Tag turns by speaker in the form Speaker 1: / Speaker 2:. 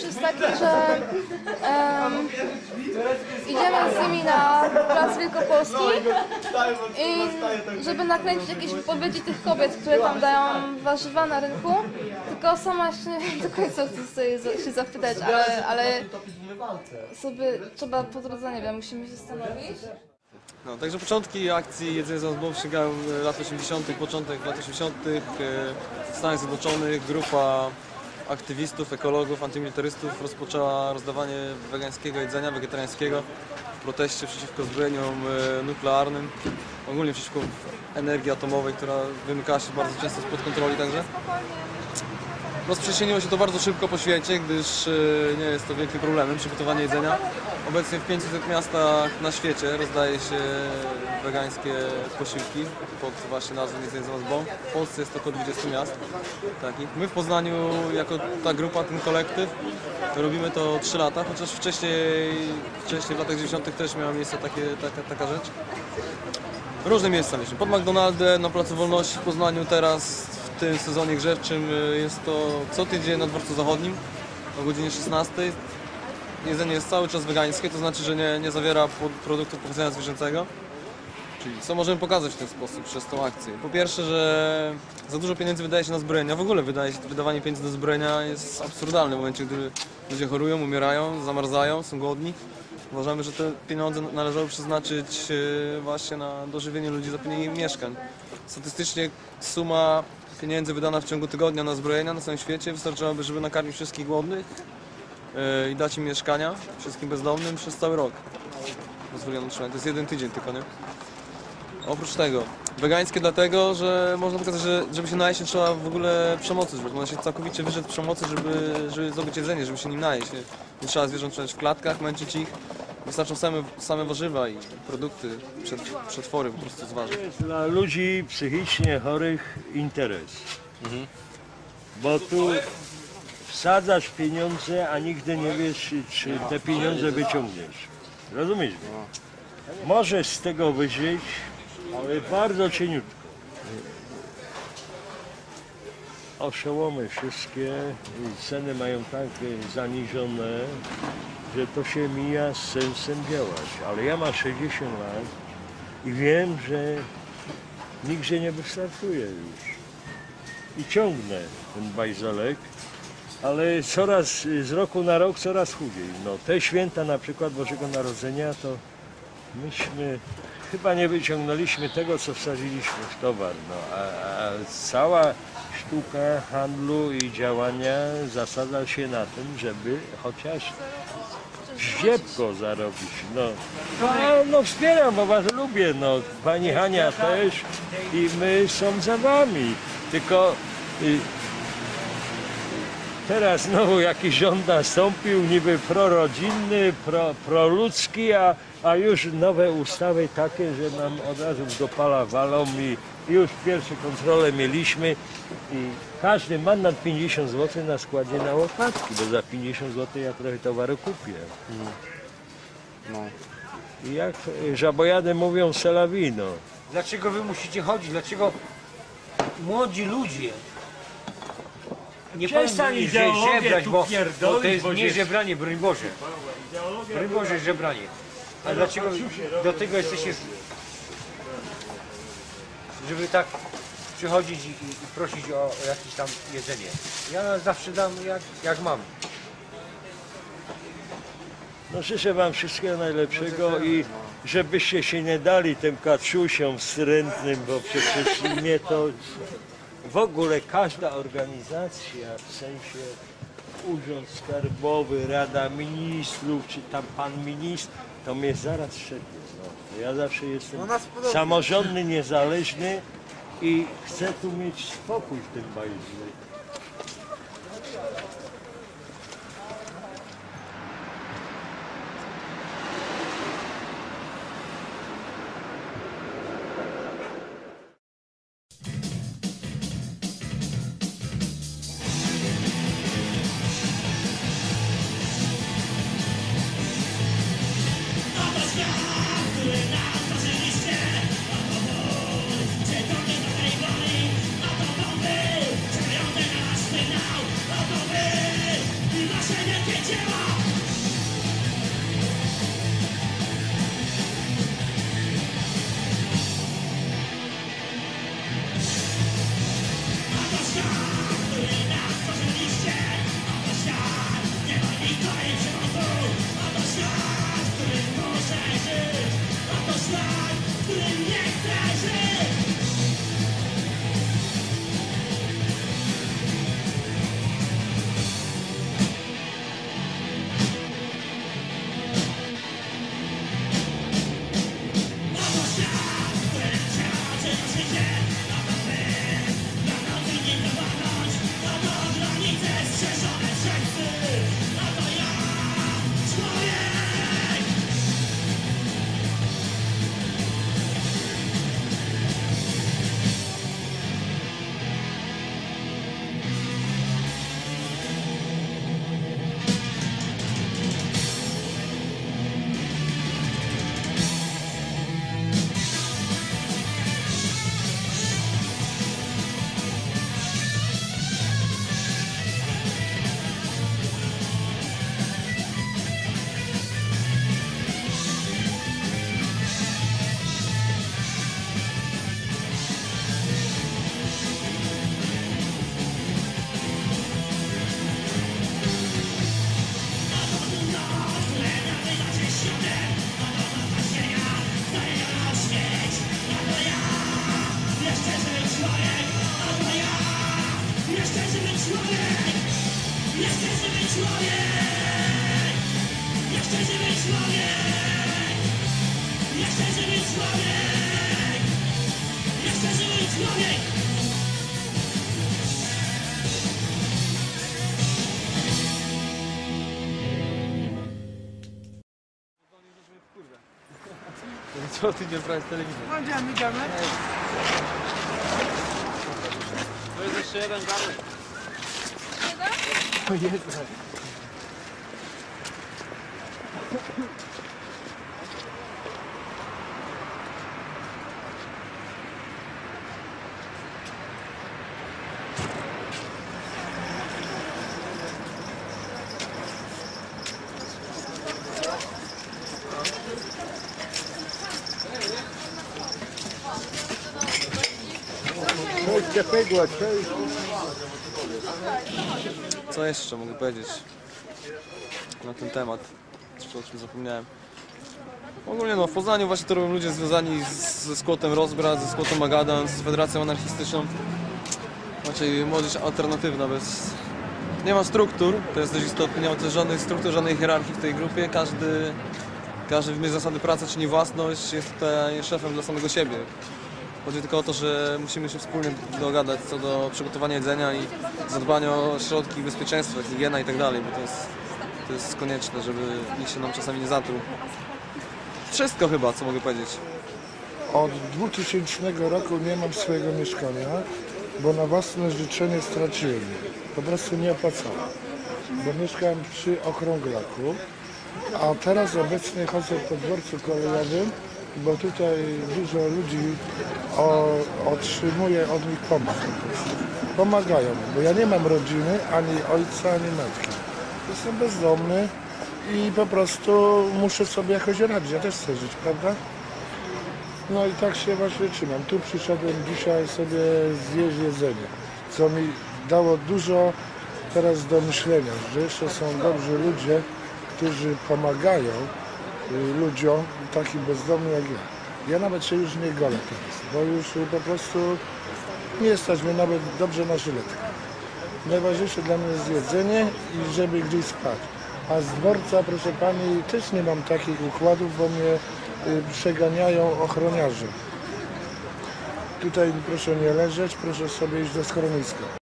Speaker 1: scenariusz jest taki, że em, idziemy z nimi na Plac Wielkopolski i żeby nakręcić jakieś wypowiedzi tych kobiet, które tam dają warzywa na rynku, tylko sama jeszcze nie wiem do końca chcę sobie się zapytać, ale, ale sobie trzeba po drodze, nie wiem, musimy się zastanowić.
Speaker 2: No, także początki akcji Jedzenie za Zbów sięgają e, lat 80., początek lat 80. e, W Stanach Zjednoczonych grupa aktywistów, ekologów, antymilitarystów rozpoczęła rozdawanie wegańskiego jedzenia, wegetariańskiego w proteście przeciwko zbrojeniom e, nuklearnym, ogólnie przeciwko energii atomowej, która wymykała się bardzo często spod kontroli także. Rozprzestrzeniło się to bardzo szybko po świecie, gdyż e, nie jest to wielkim problemem przygotowanie jedzenia. Obecnie w 500 miastach na świecie rozdaje się wegańskie posiłki pod właśnie nazwą Jedzenie Zamiast Bomb. W Polsce jest około 20 miast. My w Poznaniu jako ta grupa, ten kolektyw robimy to 3 lata, chociaż wcześniej, wcześniej w latach 90 też miała miejsce takie, taka, taka rzecz. Różne miejsca mieliśmy. Pod McDonaldem, na Placu Wolności w Poznaniu teraz tym sezonie grzewczym y, jest to co tydzień na dworcu zachodnim o godzinie 16. Jedzenie jest cały czas wegańskie, to znaczy, że nie, nie zawiera produktów pochodzenia zwierzęcego. Czyli co możemy pokazać w ten sposób przez tą akcję? Po pierwsze, że za dużo pieniędzy wydaje się na zbrojenia. W ogóle wydaje się, wydawanie pieniędzy na zbrojenia jest absurdalne w momencie, gdy ludzie chorują, umierają, zamarzają, są głodni. Uważamy, że te pieniądze należało przeznaczyć e, właśnie na dożywienie ludzi, zapewnienie im mieszkań. Statystycznie suma pieniędzy wydana w ciągu tygodnia na zbrojenia na całym świecie wystarczyłaby, żeby nakarmić wszystkich głodnych e, i dać im mieszkania, wszystkim bezdomnym przez cały rok. Pozwoliono trzymać. To jest jeden tydzień tylko, nie? Oprócz tego, wegańskie dlatego, że można pokazać, że żeby się najeść nie trzeba w ogóle przemocy zbyć. Można się całkowicie wyrzec przemocy, żeby, żeby zdobyć jedzenie, żeby się nim najeść. Nie, nie trzeba zwierząt trzymać w klatkach, męczyć ich. Wystarczą same, same warzywa i produkty, przed, przetwory po prostu z warzyw.
Speaker 3: To jest dla ludzi psychicznie chorych interes. Bo tu wsadzasz pieniądze, a nigdy nie wiesz, czy te pieniądze wyciągniesz. Rozumiesz mnie? Możesz z tego wyżyć, ale bardzo cieniutko. Oszołomy wszystkie, ceny mają tak zaniżone, że to się mija z sensem działać. Ale ja mam 60 lat i wiem, że nigdzie nie wystartuje już. I ciągnę ten bajzelek, ale coraz, z roku na rok coraz chudziej. No, te święta na przykład Bożego Narodzenia to myśmy chyba nie wyciągnęliśmy tego, co wsadziliśmy w towar. No, a, a cała sztuka handlu i działania zasadza się na tym, żeby chociaż ziepko zarobić. No, no, no wspieram, bo was lubię. No, pani Hania też i my są za wami. Tylko y, teraz znowu jakiś rząd nastąpił, niby prorodzinny, pro, proludzki, a, a już nowe ustawy takie, że nam od razu do pala walą i już pierwsze kontrole mieliśmy i każdy ma nad 50 zł na składzie na łopatki, bo za 50 zł ja trochę towaru kupię.
Speaker 4: No.
Speaker 3: I jak żabojady mówią selawino.
Speaker 4: Dlaczego wy musicie chodzić? Dlaczego młodzi ludzie nie powinni że żebrać, bo, bo to jest
Speaker 3: bo
Speaker 4: nie żebranie, broń Boże. Broń Boże, żebranie. A dlaczego do tego jesteście, żeby tak przychodzić i, i i prosić o, o jakieś tam jedzenie? Ja zawsze dam jak, jak mam.
Speaker 3: No życzę wam wszystkiego najlepszego i żebyście się nie dali tym kaczusiom wstrętnym, bo przecież mnie to w ogóle każda organizacja, w sensie Urząd Skarbowy, Rada Ministrów, czy tam Pan Ministr, to mnie zaraz szednie. No. Ja zawsze jestem samorządny, niezależny i chcę tu mieć spokój w tym bajzu.
Speaker 2: Co ty nie brałeś telewizji?
Speaker 5: No idziemy, idziemy.
Speaker 2: To jest jeszcze jeden garnek.
Speaker 3: Конечно. Сейчас я приглашаю.
Speaker 2: Co jeszcze mogę powiedzieć na ten temat? Czy o czym zapomniałem? Ogólnie no, w Poznaniu właśnie to robią ludzie związani z, ze skłotem Rozbrat, ze skłotem Magadan, z Federacją Anarchistyczną. Raczej młodzież alternatywna, bez... Nie ma struktur, to jest dość istotne, nie ma też żadnych struktur, żadnej hierarchii w tej grupie. Każdy, każdy w zasady pracy czyni własność, jest tutaj szefem dla samego siebie. Chodzi tylko o to, że musimy się wspólnie dogadać co do przygotowania jedzenia i zadbania o środki bezpieczeństwa, higiena i tak dalej, bo to jest, to jest konieczne, żeby nikt się nam czasami nie zatruł. Wszystko chyba, co mogę powiedzieć.
Speaker 6: Od 2000 roku nie mam swojego mieszkania, bo na własne życzenie straciłem. Po prostu nie opłacałem, bo mieszkałem przy Okrąglaku, a teraz obecnie chodzę po dworcu kolejowym, bo tutaj dużo ludzi o, otrzymuje od nich pomoc. Pomagają, bo ja nie mam rodziny, ani ojca, ani matki. Jestem bezdomny i po prostu muszę sobie jakoś radzić. Ja też chcę żyć, prawda? No i tak się właśnie trzymam. Tu przyszedłem dzisiaj sobie zjeść jedzenie, co mi dało dużo teraz do myślenia, że jeszcze są dobrzy ludzie, którzy pomagają ludziom takim bezdomnym jak ja. Ja nawet się już nie golę teraz, bo już y, po prostu nie stać mnie nawet dobrze na żyletkę. Najważniejsze dla mnie jest jedzenie i żeby gdzieś spać. A z dworca, proszę pani, też nie mam takich układów, bo mnie y, przeganiają ochroniarze. Tutaj proszę nie leżeć, proszę sobie iść do schroniska.